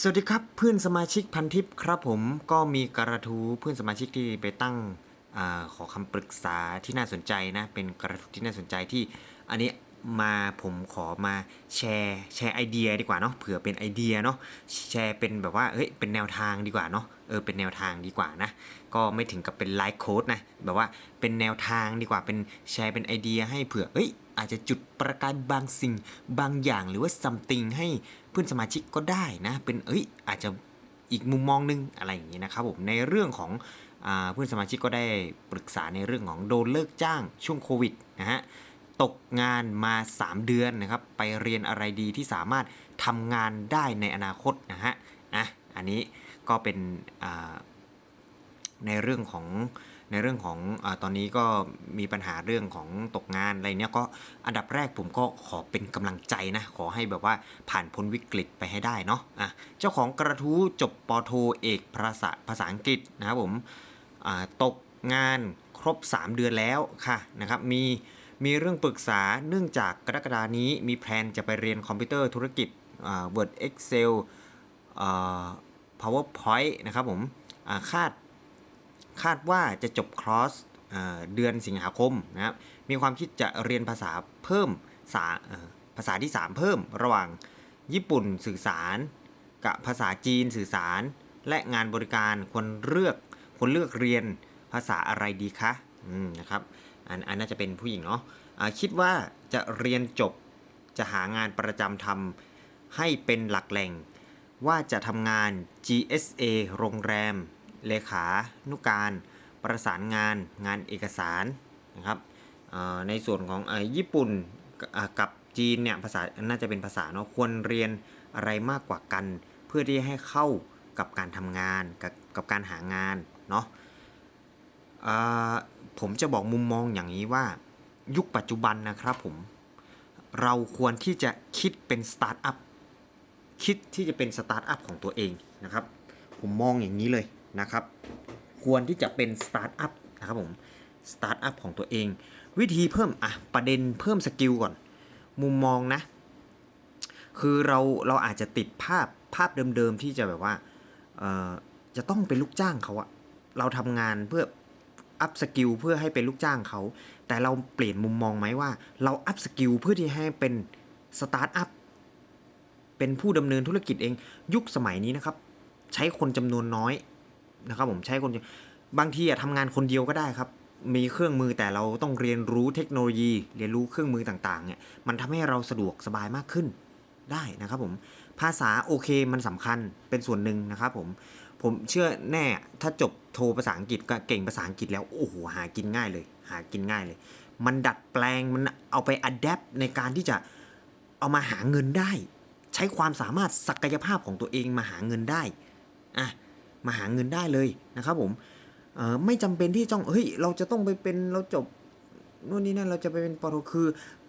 สวัสดีครับเพื่อนสมาชิกพันทิปครับผมก็มีกระทู้เพื่อนสมาชิกที่ไปตั้งอขอคำปรึกษาที่น่าสนใจนะเป็นกระทู้ที่น่าสนใจที่อันนี้ มาผมขอมาแชร์แชร์ไอเดียดีกว่าเนาะเผื่อเป็นไอเดียเนาะแชร์เป็นแบบว่าเฮ้ยเป็นแนวทางดีกว่าเนาะเออเป็นแนวทางดีกว่านะ ก็ไม่ถึงกับเป็นไลฟ์โค้ดนะแบบว่าเป็นแนวทางดีกว่าเป็นแชร์เป็นไอเดียให้เผื่อเอ้ยอาจจะจุดประกายบางสิ่งบางอย่างหรือว่า something ให้เพื่อนสมาชิกก็ได้นะ เป็นเอ้ยอาจจะอีกมุมมองนึงอะไรอย่างนี้นะครับผมในเรื่องของอาเพื่อนสมาชิกก็ได้ปรึกษาในเรื่องของโดนเลิกจ้างช่วงโควิดนะฮะ ตกงานมา 3 เดือนนะครับ ไปเรียนอะไรดีที่สามารถทำงานได้ในอนาคตนะฮะอะอันนี้ก็เป็นในเรื่องของในเรื่องของอตอนนี้ก็มีปัญหาเรื่องของตกงานอะไรเนี้ยก็อันดับแรกผมก็ขอเป็นกำลังใจนะ ขอให้แบบว่าผ่านพ้นวิกฤตไปให้ได้เนาะอะเจ้าของกระทู้จบปอโทเอกภาษาภาษาอังกฤษนะครับผมตกงานครบ 3 เดือนแล้วค่ะนะครับมี มีเรื่องปรึกษาเนื่องจากกรกฎานี้มีแพลนจะไปเรียนคอมพิวเตอร์ธุรกิจอ่า Word Excel อ่า PowerPoint นะครับผมคาดคาดว่าจะจบคอร์สเอเดือนสิงหาคมนะครับมีความคิดจะเรียนภาษาเพิ่มสาภาษาที่ 3 เพิ่มระหว่างญี่ปุ่นสื่อสาร กับภาษาจีนสื่อสาร และงานบริการควรเลือกควรเลือกเรียนภาษาอะไรดีคะนะครับ อันอันน่าจะเป็นผู้หญิงเนาะอ่าคิดว่าจะเรียนจบจะหางานประจำทำให้เป็นหลักแหล่ง ว่าจะทำงาน GSA โรงแรม เลขานุการ ประสานงาน งานเอกสารนะครับในส่วนของอญี่ปุ่นกับจีนเนี่ยภาษาน่าจะเป็นภาษาเนาะควรเรียนอะไรมากกว่ากัน เพื่อที่ให้เข้ากับการทำงานกับกับการหางานเนาะ ผมจะบอกมุมมองอย่างนี้ว่า ยุคปัจจุบันนะครับผม เราควรที่จะคิดเป็นสตาร์ทอัพคิดที่จะเป็นสตาร์ทอัพของตัวเองนะครับ ผมมองอย่างนี้เลยนะครับ ควรที่จะเป็นสตาร์ทอัพนะครับผมสตาร์ทอัพของตัวเอง วิธีเพิ่มอะประเด็นเพิ่มสกิลก่อน มุมมองนะ คือเราเราอาจจะติดภาพภาพเดิมๆที่จะแบบว่าจะต้องเป็นลูกจ้างเขาอะเราทำงานเพื่อ อัพสกิลเพื่อให้เป็นลูกจ้างเขา แต่เราเปลี่ยนมุมมองไหมว่า เราอัพสกิลเพื่อที่ให้เป็นสตาร์ทอัพเป็นผู้ดำเนินธุรกิจเองยุคสมัยนี้นะครับ ใช้คนจำนวนน้อยนะครับ ผมใช้คนบางทีอะทำงานคนเดียวก็ได้ครับ มีเครื่องมือแต่เราต้องเรียนรู้เทคโนโลยี เรียนรู้เครื่องมือต่างๆเนี่ยมันทำให้เราสะดวกสบายมากขึ้นได้นะครับผมภาษาโอเคมันสำคัญเป็นส่วนหนึ่งนะครับผม ผมเชื่อแน่ถ้าจบโทภาษาอังกฤษก็เก่งภาษาอังกฤษแล้วโอ้โหหากินง่ายเลย หากินง่ายเลย มันดัดแปลงมันเอาไปอัดแอปในการที่จะเอามาหาเงินได้ ใช้ความสามารถศักยภาพของตัวเองมาหาเงินได้อะมาหาเงินได้เลยนะครับผมเอ่อไม่จำเป็นที่ต้องเฮ้ยเราจะต้องไปเป็นเราจบนู่นนี่นั่นเราจะไปเป็นปรคือ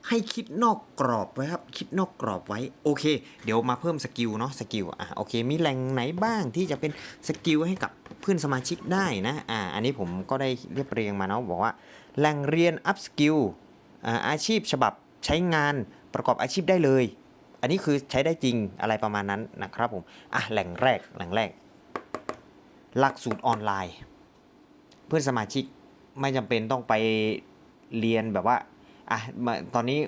ให้คิดนอกกรอบไว้ครับ คิดนอกกรอบไว้ โอเค เดี๋ยวมาเพิ่มสกิลเนาะสกิลอะโอเค มีแหล่งไหนบ้างที่จะเป็นสกิลให้กับเพื่อนสมาชิกได้นะอ่าอันนี้ผมก็ได้เรียบเรียงมาเนาะบอกว่าแหล่งเรียนอัพสกิลอ่าอาชีพฉบับใช้งานประกอบอาชีพได้เลย อันนี้คือใช้ได้จริงอะไรประมาณนั้นนะครับผมอะแหล่งแรกแหล่งแรก หลักสูตรออนไลน์ เพื่อนสมาชิกไม่จำเป็นต้องไปเรียนแบบว่า อะมาตอนนี้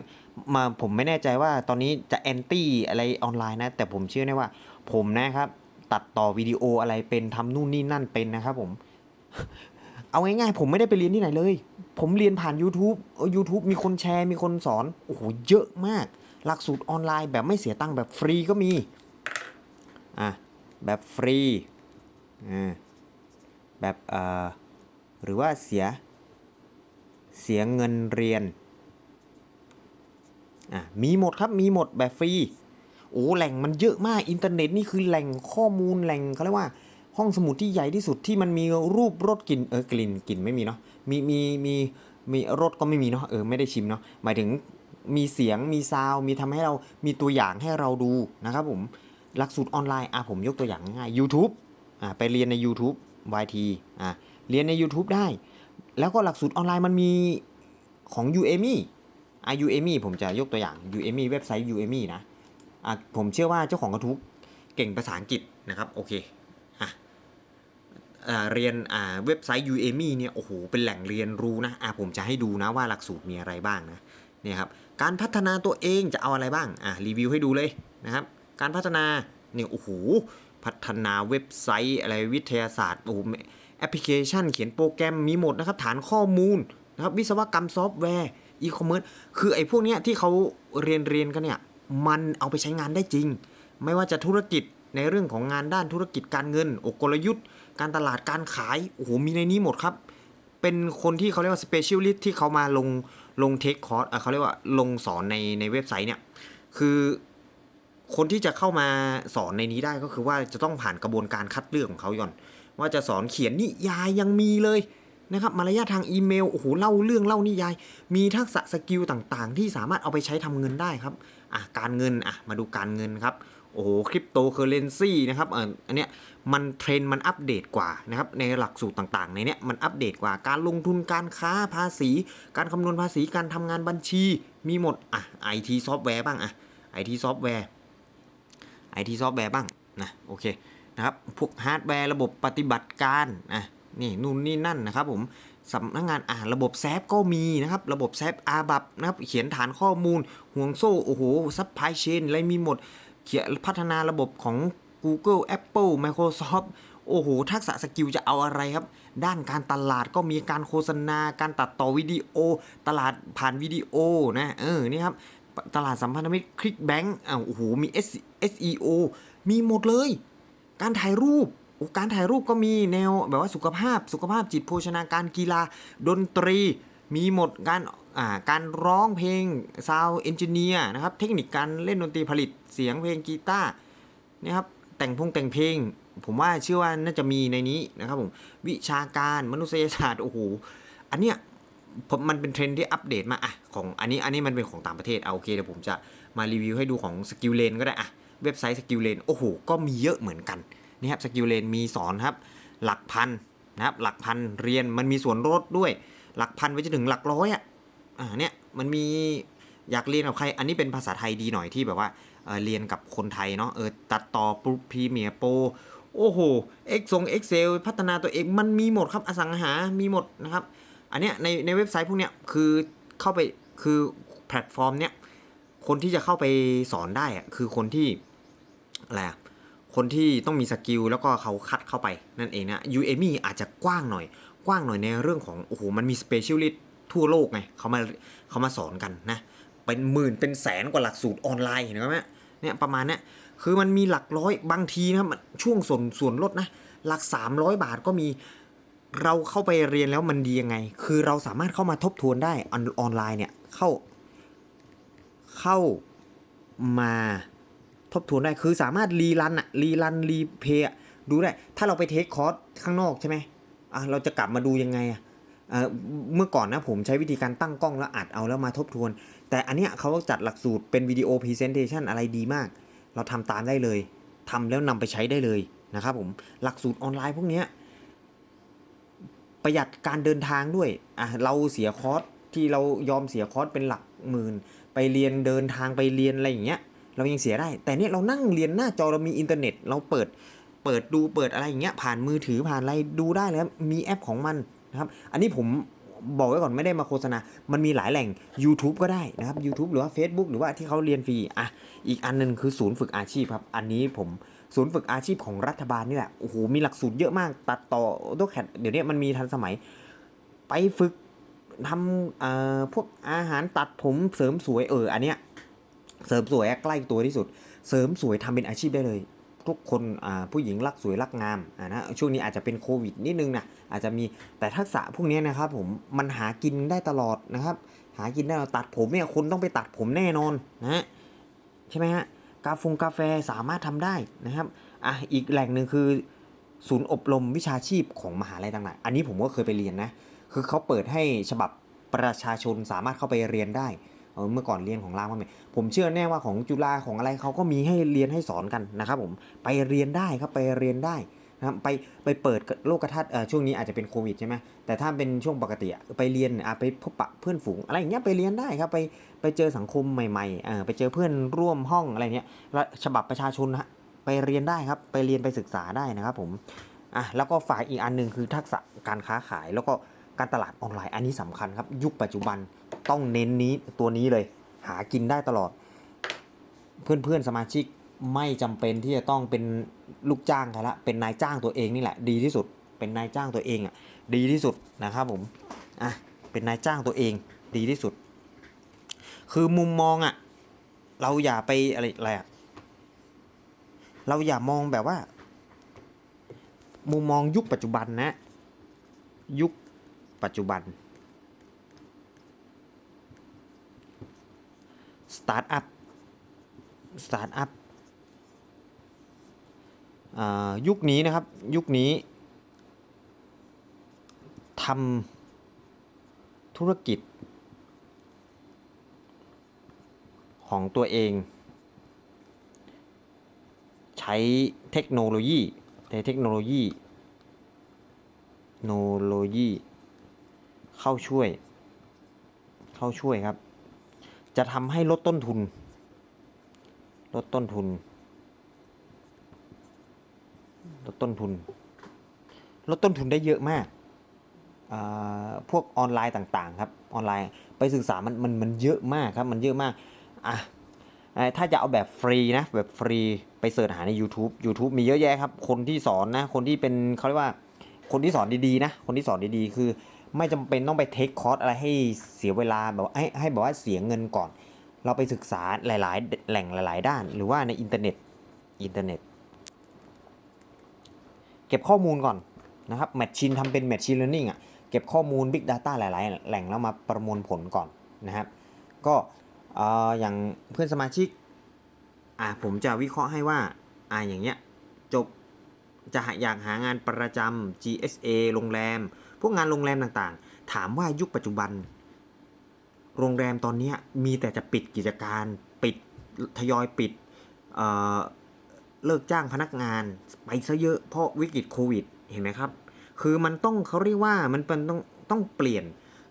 มาผมไม่แน่ใจว่าตอนนี้จะแอนตี้อะไรออนไลน์นะ แต่ผมเชื่อแน่ว่า ผมนะครับ ตัดต่อวิดีโออะไรเป็นทำนู่นนี่นั่นเป็นนะครับผม เอาง่ายๆผมไม่ได้ไปเรียนที่ไหนเลย ผมเรียนผ่าน YouTube เออ YouTube มีคนแชร์มีคนสอน โอ้โห เยอะมาก หลักสูตรออนไลน์แบบไม่เสียตังค์แบบฟรีก็มี อะ แบบฟรี อ่า แบบเอ่อหรือว่าเสีย เสียเงินเรียน อะมีหมดครับมีหมดแบบฟรีโอ้แหล่งมันเยอะมากอินเทอร์เน็ตนี่คือแหล่งข้อมูลแหล่งเขาเรียกว่าห้องสมุดที่ใหญ่ที่สุดที่มันมีรูปรสกลิ่นเออกลิ่นกลิ่นไม่มีเนาะมีมีมีมีรสก็ไม่มีเนาะเออไม่ได้ชิมเนาะหมายถึงมีเสียงมีซาวมีทำให้เรามีตัวอย่างให้เราดูนะครับผมหลักสูตรออนไลน์อะผมยกตัวอย่างง่ายๆ YouTube อะไปเรียนใน YouTube YT อะเรียนใน YouTube ได้ แล้วก็หลักสูตรออนไลน์มันมีของ Udemy อะ Udemy ผมจะยกตัวอย่าง Udemy เว็บไซต์ Udemy นะอะผมเชื่อว่าเจ้าของกระทู้เก่งภาษาอังกฤษนะครับโอเคอะอ่าเรียนอ่าเว็บไซต์ Udemy เนี่ยโอ้โหเป็นแหล่งเรียนรู้นะอะผมจะให้ดูนะว่าหลักสูตรมีอะไรบ้างนะเนี่ยครับการพัฒนาตัวเองจะเอาอะไรบ้างอะรีวิวให้ดูเลยนะครับการพัฒนาเนี่ยโอ้โหพัฒนาเว็บไซต์อะไรวิทยาศาสตร์โอ้โหแอปพลิเคชัน เขียนโปรแกรมมีหมดนะครับฐานข้อมูลนะครับวิศวกรรมซอฟต์แวร์ อีคอมเมิร์ซคือไอ้พวกเนี้ยที่เขาเรียนเรียนกันเนี่ยมันเอาไปใช้งานได้จริง ไม่ว่าจะธุรกิจในเรื่องของงานด้านธุรกิจการเงินอกลยุทธ์ การตลาดการขายโอ้โหมีในนี้หมดครับ เป็นคนที่เขาเรียกว่า specialist ที่เขามาลงลงเทคคอร์สเขาเรียกว่าลงสอนในในเว็บไซต์เนี่ยคือคนที่จะเข้ามาสอนในนี้ได้ก็คือว่าจะต้องผ่านกระบวนการคัดเลือกของเขาก่อน ว่าจะสอนเขียนนิยายยังมีเลย นะครับมารยาททางอีเมลโอ้โหเล่าเรื่องเล่านิยาย มีทักษะสกิลต่างๆ ที่สามารถเอาไปใช้ทำเงินได้ครับอะการเงินอะมาดูการเงินครับโอ้โหคริปโตเคอเรนซีนะครับเอออันเนี้ยมันเทรนด์มันอัปเดตกว่านะครับในหลักสูตรต่างๆ ในเนี้ยมันอัปเดตกว่าการลงทุนการค้าภาษี การคำนวณภาษีการทำงานบัญชี มีหมดอะไอทีซอฟต์แวร์บ้างอะไอทีซอฟต์แวร์ไอทีซอฟต์แวร์บ้างนะโอเคนะครับพวกฮาร์ดแวร์ระบบปฏิบัติการอะ นี่นู่นนี่นั่นนะครับผมสำนักงานอ่าระบบแซฟก็มีนะครับ ระบบแซฟอาบับนะครับ เขียนฐานข้อมูล ห่วงโซ่โอ้โหซัพพลายเชนอะไรมีหมด เขียนพัฒนาระบบของ Google Apple Microsoft โอ้โห ทักษะสกิลจะเอาอะไรครับ ด้านการตลาดก็มีการโฆษณา การตัดต่อวิดีโอ ตลาดผ่านวิดีโอนะ เออ นี่ครับ ตลาดสัมพันธมิตรคลิกแบงก์อ้าวโอ้โห มี SEO มีหมดเลย การถ่ายรูป การถ่ายรูปก็มีแนวแบบว่าสุขภาพ สุขภาพจิตโภชนาการกีฬา ดนตรี มีหมดการอ่าการร้องเพลงซาวเอนจิเนียร์นะครับ เทคนิคการเล่นดนตรีผลิตเสียงเพลงกีตาร์นะครับแต่งพงแต่งเพลง ผมว่าเชื่อว่าน่าจะมีในนี้นะครับผมวิชาการมนุษยศาสตร์โอ้โหอันเนี้ยผมมันเป็นเทรนด์ที่อัปเดตมาอะของอันนี้อันนี้มันเป็นของต่างประเทศเอาโอเคเดี๋ยวผมจะมารีวิวให้ดูของสกิลเลนก็ได้อะเว็บไซต์สกิลเลนโอ้โหก็มีเยอะเหมือนกัน นี่ครับสกิลเลนมีสอนครับหลักพันนะครับหลักพันเรียนมันมีส่วนลดด้วย หลักพันไปจนถึงหลักร้อยอะอ่าเนี่ยมันมีอยากเรียนกับใคร อันนี้เป็นภาษาไทยดีหน่อยที่แบบว่าเออเรียนกับคนไทยเนาะเออตัดต่อปุ๊บพีเมียโปโอ้โหเอ็กซงเอ็กเซลพัฒนาตัวเองมันมีหมดครับอสังหา มีหมดนะครับ อันเนี้ยในในเว็บไซต์พวกเนี้ยคือเข้าไปคือแพลตฟอร์มเนี้ยคนที่จะเข้าไปสอนได้อะคือคนที่อะไรอะ คนที่ต้องมีสกิลแล้วก็เขาคัดเข้าไปนั่นเองนะ Udemy อาจจะกว้างหน่อย กว้างหน่อยในเรื่องของโอ้โหมันมีสเปเชียลิสต์ทั่วโลกไงเขามาเขามาสอนกันนะเป็นหมื่นเป็นแสนกว่าหลักสูตรออนไลน์เห็นไหมเนี่ยประมาณนี้คือมันมีหลักร้อยบางทีนะครับช่วงส่วนส่วนลดนะหลัก 300 บาทก็มีเราเข้าไปเรียนแล้วมันดียังไง คือเราสามารถเข้ามาทบทวนได้ออนออนไลน์เนี่ยเข้าเข้ามา ทบทวนได้คือสามารถรีรันอะรีรันรีเพย์ดูได้ ถ้าเราไปเทคคอร์สข้างนอกใช่ไหมอะเราจะกลับมาดูยังไงอะเอ่อเมื่อก่อนนะผมใช้วิธีการตั้งกล้องแล้วอัดเอาแล้วมาทบทวน แต่อันเนี้ยเขาจัดหลักสูตรเป็นวิดีโอพรีเซนเทชันอะไรดีมาก เราทำตามได้เลยทำแล้วนำไปใช้ได้เลยนะครับผมหลักสูตรออนไลน์พวกเนี้ยประหยัดการเดินทางด้วยอะเราเสียคอร์สที่เรายอมเสียคอร์สเป็นหลักหมื่น ไปเรียนเดินทางไปเรียนอะไรอย่างเงี้ย เรายังเสียได้ แต่เนี่ยเรานั่งเรียนหน้าจอเรามีอินเทอร์เน็ต เราเปิดเปิดดูเปิดอะไรอย่างเงี้ยผ่านมือถือผ่านอะไรดูได้เลยครับมีแอปของมันนะครับ อันนี้ผมบอกไว้ก่อนไม่ได้มาโฆษณา มันมีหลายแหล่ง YouTube ก็ได้นะครับ YouTube หรือว่า Facebook หรือว่าที่เขาเรียนฟรี อะ อีกอันหนึงคือศูนย์ฝึกอาชีพครับ อันนี้ผมศูนย์ฝึกอาชีพของรัฐบาลนี่แหละ โอ้โห มีหลักสูตรเยอะมาก ตัดต่อโตแคดเดี๋ยวนี้มันมีทันสมัย ไปฝึกทำเอ่อพวกอาหารตัดผมเสริมสวยเออ อันเนี้ย เสริมสวยใกล้ตัวที่สุด เสริมสวยทำเป็นอาชีพได้เลย ทุกคนผู้หญิงรักสวยรักงามนะช่วงนี้อาจจะเป็นโควิดนิดนึงนะอาจจะมีแต่ทักษะพวกนี้นะครับผมมันหากินได้ตลอดนะครับ หากินได้ตัดผมเนี่ยคุณต้องไปตัดผมแน่นอนนะใช่ไหมฮะกาฟงกาแฟสามารถทำได้นะครับอะอีกแหล่งหนึ่งคือศูนย์อบรมวิชาชีพของมหาลัยต่างๆ อันนี้ผมก็เคยไปเรียนนะ คือเขาเปิดให้ฉบับประชาชนสามารถเข้าไปเรียนได้ เออเมื่อก่อนเรียนของรามคำแหงผมเชื่อแน่ว่าของจุฬาของอะไรเขาก็มีให้เรียนให้สอนกันนะครับผมไปเรียนได้ครับไปเรียนได้นะครับไปไปเปิดโลกทัศน์ช่วงนี้อาจจะเป็นโควิดใช่ไหมแต่ถ้าเป็นช่วงปกติไปเรียนไปพบปะเพื่อนฝูงอะไรอย่างเงี้ยไปเรียนได้ครับไปไปเจอสังคมใหม่ๆไปเจอเพื่อนร่วมห้องอะไรเงี้ยฉบับประชาชนนะไปเรียนได้ครับไปเรียนไปศึกษาได้นะครับผมอะแล้วก็ฝากอีกอันหนึ่งคือทักษะการค้าขายแล้วก็ การตลาดออนไลน์อันนี้สำคัญครับ ยุคปัจจุบันต้องเน้นนี้ตัวนี้เลย หากินได้ตลอด เพื่อนๆสมาชิกไม่จำเป็นที่จะต้องเป็นลูกจ้างใครละเป็นนายจ้างตัวเองนี่แหละ ดีที่สุด เป็นนายจ้างตัวเองอะดีที่สุดนะครับผมอะเป็นนายจ้างตัวเองดีที่สุด คือมุมมองอะเราอย่าไปอะไรอะไรอะเราอย่ามองแบบว่า มุมมองยุคปัจจุบันนะ ยุค ปัจจุบัน สตาร์ทอัพ สตาร์ทอัพยุคนี้นะครับ ยุคนี้ทำธุรกิจ ของตัวเอง ใช้เทคโนโลยีแต่เทคโนโลยีโนโลยี เข้าช่วย เข้าช่วยครับ จะทำให้ลดต้นทุน ลดต้นทุน ลดต้นทุน ลดต้นทุนได้เยอะมากอ่าพวกออนไลน์ต่างๆ ครับ ออนไลน์ไปศึกษามันมันมันเยอะมากครับ มันเยอะมาก อะถ้าจะเอาแบบฟรีนะ แบบฟรีไปเสิร์ชหาใน YouTube YouTube มีเยอะแยะครับ คนที่สอนนะ คนที่เป็นเขาเรียกว่า คนที่สอนดีๆนะ คนที่สอนดีๆ คือ ไม่จำเป็นต้องไปเทคคอร์สอะไรให้เสียเวลาแบบให้ให้แบบว่าเสียเงินก่อน เราไปศึกษาหลาย ๆ แหล่งหลาย ๆ ด้าน หรือว่าในอินเทอร์เน็ตอินเทอร์เน็ต เก็บข้อมูลก่อนนะครับแมชชีนทำเป็นแมชชีนเลอร์นิ่งอะเก็บข้อมูล Big Data หลาย ๆ แหล่งแล้วมาประมวลผลก่อนนะครับก็อย่างเพื่อนสมาชิกอะผมจะวิเคราะห์ให้ว่าอะอย่างเงี้ยจบจะหาอยากหางานประจำ GSA โรงแรม พวกงานโรงแรมต่างๆ ถามว่ายุคปัจจุบัน โรงแรมตอนนี้มีแต่จะปิดกิจการปิดทยอยปิดเเลิกจ้างพนักงานไปซะเยอะเพราะวิกฤตโควิดเห็นไหมครับ คือมันต้องเขาเรียกว่ามันเป็นต้องต้องเปลี่ยน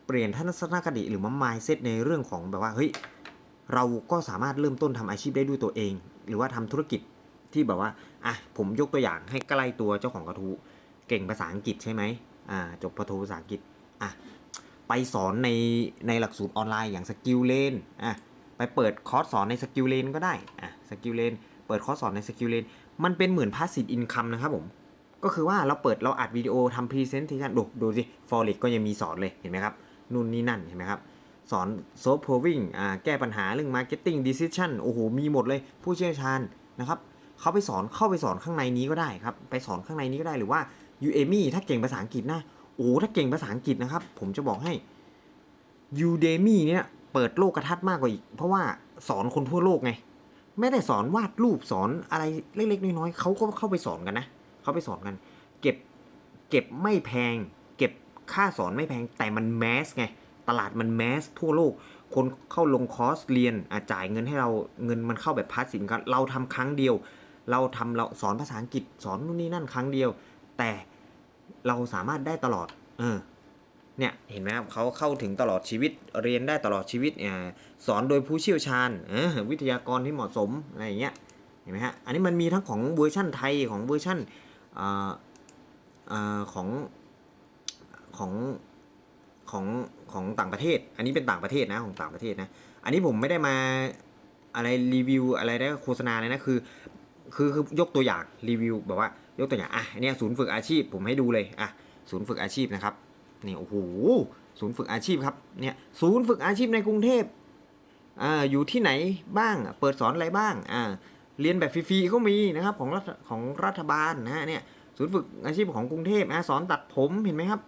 เปลี่ยนทัศนคติหรือว่า mindset ในเรื่องของแบบว่าเฮ้ยเราก็สามารถเริ่มต้นทำอาชีพได้ด้วยตัวเอง หรือว่าทำธุรกิจที่แบบว่าอะผมยกตัวอย่างให้ใกล้ตัวเจ้าของกระทู้เก่งภาษาอังกฤษใช่ไหม อ่าจบปโทภาษาอังกฤษอะไปสอนในในหลักสูตรออนไลน์อย่างสกิลเลนอะไปเปิดคอร์สสอนในสกิลเลนก็ได้อะสกิลเลนเปิดคอร์สสอนในสกิลเลนมันเป็นเหมือนพาสซีฟอินคัมนะครับผมก็คือว่าเราเปิดเราอัดวิดีโอทำพรีเซนต์ที่ชันดูดูสิฟอร์เรก็ยังมีสอนเลยเห็นไหมครับนู่นนี่นั่นเห็นไหมครับสอนโซฟโพวิ่งอ่าแก้ปัญหาเรื่อง Marketing Decision โอ้โหมีหมดเลยผู้เชี่ยวชาญนะครับเขาไปสอนเข้าไปสอนข้างในนี้ก็ได้ครับ ไปสอนข้างในนี้ก็ได้หรือว่า Udemy ถ้าเก่งภาษาอังกฤษนะโอ้ถ้าเก่งภาษาอังกฤษนะครับ ผมจะบอกให้ Udemy เนี่ยเปิดโลกกระทัดมากกว่าอีก เพราะว่าสอนคนทั่วโลกไง ไม่ได้สอนวาดรูปสอนอะไรเล็กๆน้อยๆเขาก็เข้าไปสอนกันนะเขาไปสอนกัน เก็บเก็บไม่แพง เก็บค่าสอนไม่แพงแต่มันแมสไงตลาดมันแมสทั่วโลก คนเข้าลงคอร์สเรียนอาจ่ายเงินให้เราเงินมันเข้าแบบพาสซีฟกันเราทำครั้งเดียว เราทำเราสอนภาษาอังกฤษสอนนู่นนี่นั่นครั้งเดียว แต่เราสามารถได้ตลอด เออ เนี่ย เห็นไหมครับเขาเข้าถึงตลอดชีวิต เรียนได้ตลอดชีวิตเนี่ยสอนโดยผู้เชี่ยวชาญเออวิทยากรที่เหมาะสม อะไรอย่างเงี้ย เห็นไหมฮะ อันนี้มันมีทั้งของเวอร์ชั่นไทย ของเวอร์ชั่นออของของของของต่างประเทศ อันนี้เป็นต่างประเทศนะ ของต่างประเทศนะ อันนี้ผมไม่ได้มาอะไรรีวิวอะไรได้โฆษณาเลยนะ คือ คือคือยกตัวอย่างรีวิวแบบว่า ยกตัวอย่างอะเนี่ยศูนย์ฝึกอาชีพผมให้ดูเลยอะศูนย์ฝึกอาชีพนะครับนี่โอ้โหศูนย์ฝึกอาชีพครับเนี่ยศูนย์ฝึกอาชีพในกรุงเทพอ่าอยู่ที่ไหนบ้างเปิดสอนอะไรบ้างอ่าเรียนแบบฟรีๆก็มีนะครับของรัฐของรัฐบาลนะฮะเนี่ยศูนย์ฝึกอาชีพของกรุงเทพอะสอนตัดผมเห็นไหมครับ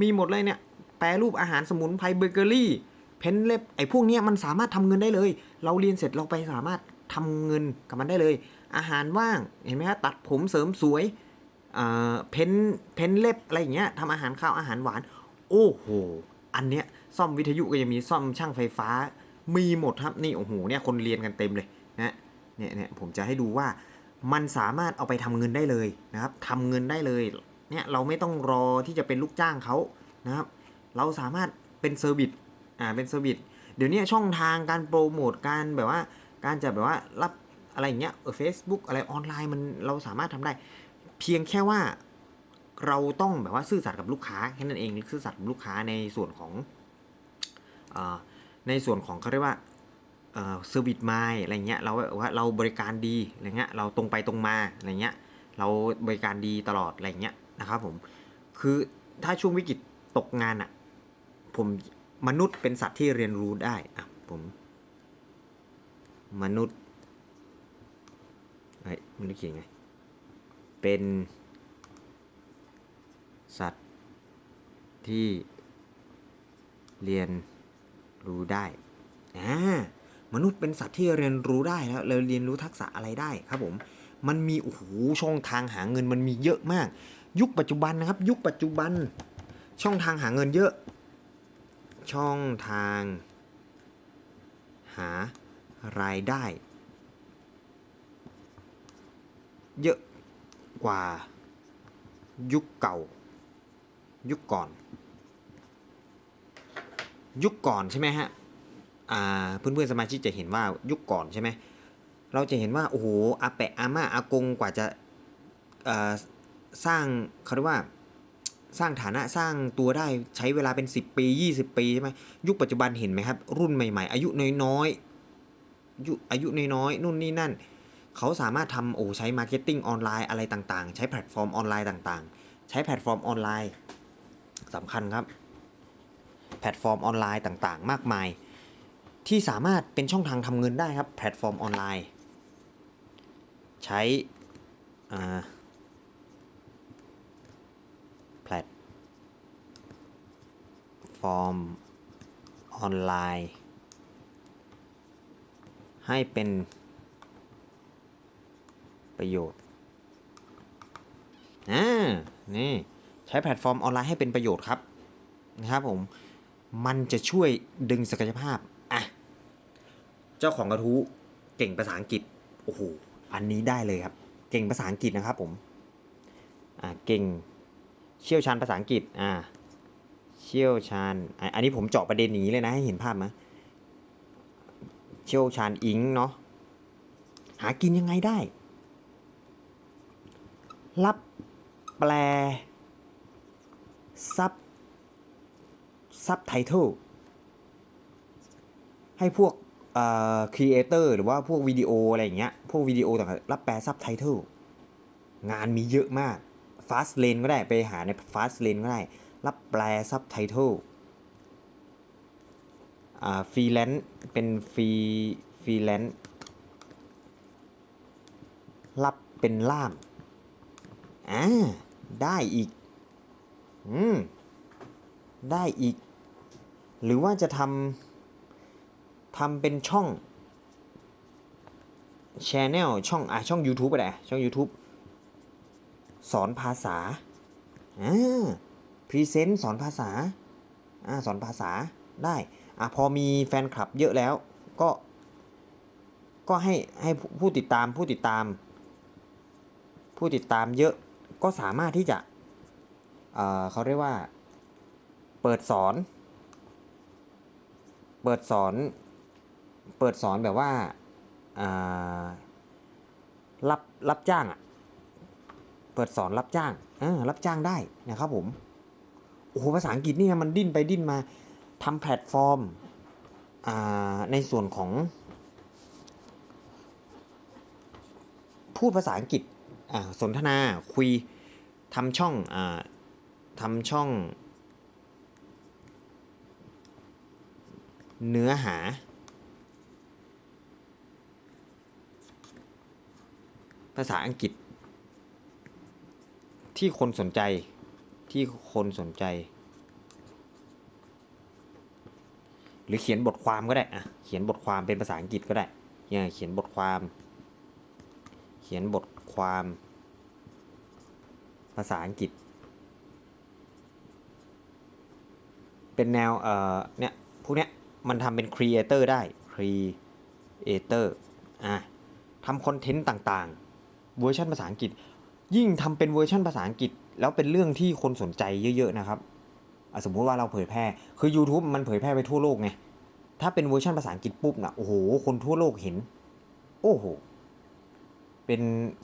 มีหมดเลยเนี่ยแปรรูปอาหารสมุนไพรเบเกอรี่เพนเล็บไอ้พวกเนี้ยมันสามารถทำเงินได้เลย เราเรียนเสร็จเราไปสามารถทำเงินกับมันได้เลย อาหารว่างเห็นไหมครับตัดผมเสริมสวยอ่าเพ้นเพ้นเล็บอะไรอย่างเงี้ยทำอาหารข้าวอาหารหวาน โอ้โห อันเนี้ยซ่อมวิทยุก็ยังมีซ่อมช่างไฟฟ้า มีหมดครับนี่โอ้โหเนี่ยคนเรียนกันเต็มเลยนะเนี่ยเนี่ยผมจะให้ดูว่ามันสามารถเอาไปทำเงินได้เลยนะครับทำเงินได้เลยเนี่ยเราไม่ต้องรอที่จะเป็นลูกจ้างเขานะครับ เราสามารถเป็นเซอร์วิสอ่าเป็นเซอร์วิสเดี๋ยวนี้ช่องทางการโปรโมทการแบบว่า การจะแบบว่ารับ อะไรอย่างเงี้ยเฟซบุ๊กอะไรออนไลน์มันเราสามารถทำได้ เพียงแค่ว่าเราต้องแบบว่าซื่อสัตย์กับลูกค้าแค่นั้นเองซื่อสัตย์กับลูกค้าในส่วนของอในส่วนของเขาเรียกว่าเซอร์วิสไมล์อะไรเงี้ยเราว่าเราบริการดีอะไรเงี้ยเราตรงไปตรงมาอะไรเงี้ยเราบริการดีตลอดอะไรเงี้ยนะครับผมคือถ้าช่วงวิกฤตตกงานอะ่ะผมมนุษย์เป็นสัตว์ที่เรียนรู้ได้อะผมมนุษย์ เฮ้ยมนุษย์เขียนไง เป็น สัตว์ที่เรียนรู้ได้อ่ามนุษย์เป็นสัตว์ที่เรียนรู้ได้แล้วเราเรียนรู้ทักษะอะไรได้ครับผม มันมีโอ้โหช่องทางหาเงินมันมีเยอะมาก ยุคปัจจุบันนะครับ ยุคปัจจุบัน ช่องทางหาเงินเยอะ ช่องทาง หารายได้ เยอะกว่ายุคเก่า ยุคก่อน ยุคก่อนใช่ไหมฮะอ่าเพื่อนๆสมาชิกจะเห็นว่ายุคก่อนใช่ไหมเราจะเห็นว่าโอ้โหอาแปะอาม่าอากงกว่าจะสร้างเขาเรียกว่าสร้างฐานะสร้างตัวได้ใช้เวลาเป็น 10 ปี 20 ปีใช่ไหมยุคปัจจุบันเห็นไหมครับ รุ่นใหม่ ๆ อายุน้อยๆอายุอายุน้อยๆนู่นนี่นั่น เขาสามารถทำโอ้ใช้มาร์เก็ตติ้งออนไลน์อะไรต่างๆ ใช้แพลตฟอร์มออนไลน์ต่างๆ ใช้แพลตฟอร์มออนไลน์สำคัญครับ แพลตฟอร์มออนไลน์ต่างๆ มากมาย ที่สามารถเป็นช่องทางทำเงินได้ครับ แพลตฟอร์มออนไลน์ ใช้แพลตฟอร์มออนไลน์ ให้เป็น ประโยชน์อ่านี่ใช้แพลตฟอร์มออนไลน์ให้เป็นประโยชน์ครับนะครับผมมันจะช่วยดึงศักยภาพอะเจ้าของกระทู้เก่งภาษาอังกฤษโอ้โหอันนี้ได้เลยครับ เก่งภาษาอังกฤษนะครับผมอ่าเก่งเชี่ยวชาญภาษาอังกฤษอ่าเชี่ยวชาญอะอันนี้ผมเจาะประเด็นนี้เลยนะให้เห็นภาพไหมเชี่ยวชาญอิงเนาะหากินยังไงได้ รับแปลซับซับไตเติลให้พวกเอ่อครีเอเตอร์หรือว่าพวกวิดีโออะไรอย่างเงี้ยพวกวิดีโอต่างๆรับแปลซับไตเติลงานมีเยอะมาก Fast Lane ก็ได้ไปหาใน Fast Lane ก็ได้ รับแปลซับไตเติลอ่าฟรีแลนซ์เป็นฟรีฟรีแลนซ์รับเป็นล่าม อ่าได้อีก อืม ได้อีก หรือว่าจะทำทำเป็นช่อง Channel ช่องอะช่อง YouTube ไปไหนช่อง YouTube สอนภาษาอ่าพรีเซนต์สอนภาษาอ่าสอนภาษาได้อะพอมีแฟนคลับเยอะแล้วก็ ก็ให้ให้ผู้ติดตามผู้ติดตาม ผู้ติดตามเยอะ ก็สามารถที่จะเเขาเรียกว่า เปิดสอน เปิดสอน เปิดสอนแบบว่าารับรับจ้างอะเปิดสอนรับจ้างรับจ้างได้นะครับผม โอ้โหภาษาอังกฤษนี่นะมันดิ้นไปดิ้นมาทำแพลตฟอร์มในส่วนของ พูดภาษาอังกฤษสนทนาคุย ทำช่องอ่าทำช่อง เนื้อหา ภาษาอังกฤษ ที่คนสนใจที่คนสนใจ หรือเขียนบทความก็ได้อะเขียนบทความเป็นภาษาอังกฤษก็ได้เนี่ยเขียนบทความ เขียนบทความ ภาษาอังกฤษ เป็นแนว เอ่อ เนี่ย พวกเนี้ย มันทำเป็นครีเอเตอร์ได้ครีเอเตอร์อะทำคอนเทนต์ต่างๆ เวอร์ชันภาษาอังกฤษ ยิ่งทำเป็นเวอร์ชันภาษาอังกฤษ แล้วเป็นเรื่องที่คนสนใจเยอะ ๆ นะครับสมมุติว่าเราเผยแพร่ คือ YouTube มันเผยแพร่ไปทั่วโลกไง ถ้าเป็นเวอร์ชันภาษาอังกฤษปุ๊บนะโอ้โห คนทั่วโลกเห็น โอ้โห เป็น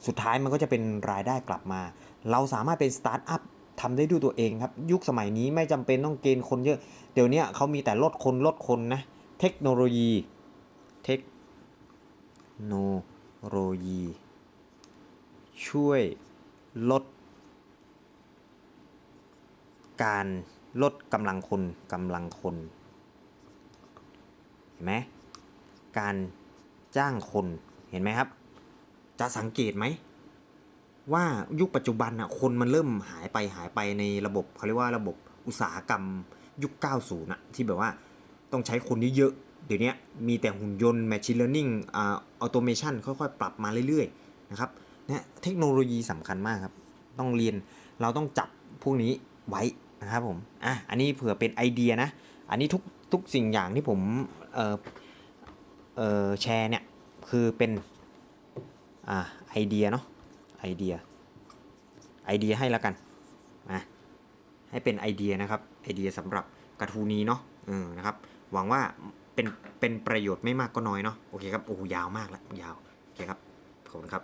สุดท้ายมันก็จะเป็นรายได้กลับมา เราสามารถเป็นสตาร์ทอัพทำได้ด้วยตัวเองครับ ยุคสมัยนี้ไม่จำเป็นต้องเกณฑ์คนเยอะ เดี๋ยวนี้เขามีแต่ลดคนลดคนนะ เทคโนโลยีเทคโนโลยี ช่วยลด การลดกำลังคนกำลังคน เห็นไหมการจ้างคนเห็นไหมครับ จะสังเกตไหม ว่ายุคปัจจุบันอะคนมันเริ่มหายไปหายไปในระบบเขาเรียกว่าระบบอุตสาหกรรมยุค 90อะที่แบบว่าต้องใช้คนเยอะๆเดี๋ยวนี้มีแต่หุ่นยนต์ Machine Learning อ่า Automation ค่อยๆ ปรับมาเรื่อยๆนะครับเนี่ยเทคโนโลยีสำคัญมากครับ ต้องเรียนเราต้องจับพวกนี้ไว้นะครับผมอะอันนี้เผื่อเป็นไอเดียนะ อันนี้ทุกทุกสิ่งอย่างที่ผมเอ่อเอ่อแชร์เนี่ย คือเป็นอ่าไอเดียเนาะ ไอเดียไอเดียให้แล้วกันนะให้เป็นไอเดียนะครับไอเดียสำหรับกระทูนี้เนาะเออนะครับ หวังว่าเป็นเป็นประโยชน์ไม่มากก็น้อยเนาะโอเคครับโอ้ยาวมากแล้วยาวโอเคครับขอบคุณครับ